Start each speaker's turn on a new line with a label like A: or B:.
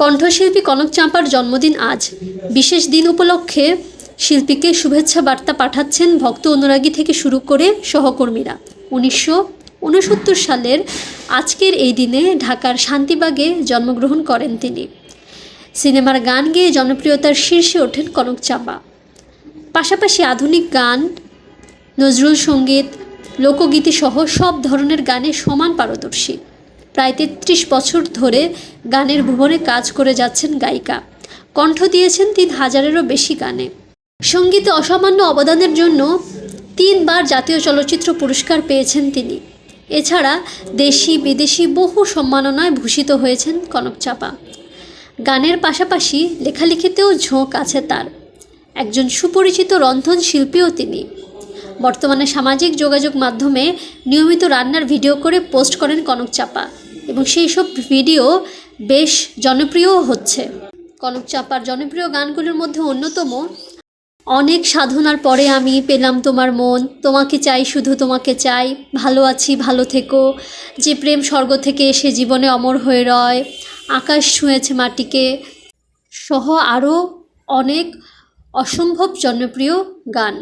A: কণ্ঠশিল্পী কনক চাঁপার জন্মদিন আজ। বিশেষ দিন উপলক্ষে শিল্পীকে শুভেচ্ছা বার্তা পাঠাচ্ছেন ভক্ত অনুরাগী থেকে শুরু করে সহকর্মীরা। উনিশশো উনসত্তর সালের আজকের এই দিনে ঢাকার শান্তিবাগে জন্মগ্রহণ করেন তিনি। সিনেমার গান গেয়ে জনপ্রিয়তার শীর্ষে ওঠেন কনক চাঁপা পাশাপাশি আধুনিক গান, নজরুল সংগীত, লোকগীতি সহ সব ধরনের গানে সমান পারদর্শী। প্রায় তেত্রিশ বছর ধরে গানের ভুবনে কাজ করে যাচ্ছেন গায়িকা। কণ্ঠ দিয়েছেন তিন হাজারেরও বেশি গানে। সঙ্গীতে অসামান্য অবদানের জন্য তিনবার জাতীয় চলচ্চিত্র পুরস্কার পেয়েছেন তিনি। এছাড়া দেশি, বিদেশি বহু সম্মাননায় ভূষিত হয়েছেন কনক চাপা। গানের পাশাপাশি লেখালেখিতেও ঝোঁক আছে তার। একজন সুপরিচিত রন্ধন শিল্পীও তিনি। বর্তমানে সামাজিক যোগাযোগ মাধ্যমে নিয়মিত রান্নার ভিডিও করে পোস্ট করেন কনক চাপা। এবং সেই সব ভিডিও বেশ জনপ্রিয়ও হচ্ছে। কনক চাপার জনপ্রিয় গানগুলির মধ্যে অন্যতম, অনেক সাধনার পরে আমি পেলাম তোমার মন, তোমাকে চাই শুধু তোমাকে চাই, ভালো আছি, ভালো থেকো, যে প্রেম স্বর্গ থেকে এসে জীবনে অমর হয়ে রয়, আকাশ ছুঁয়েছে মাটিকে সহ আরও অনেক অসম্ভব জনপ্রিয় গান।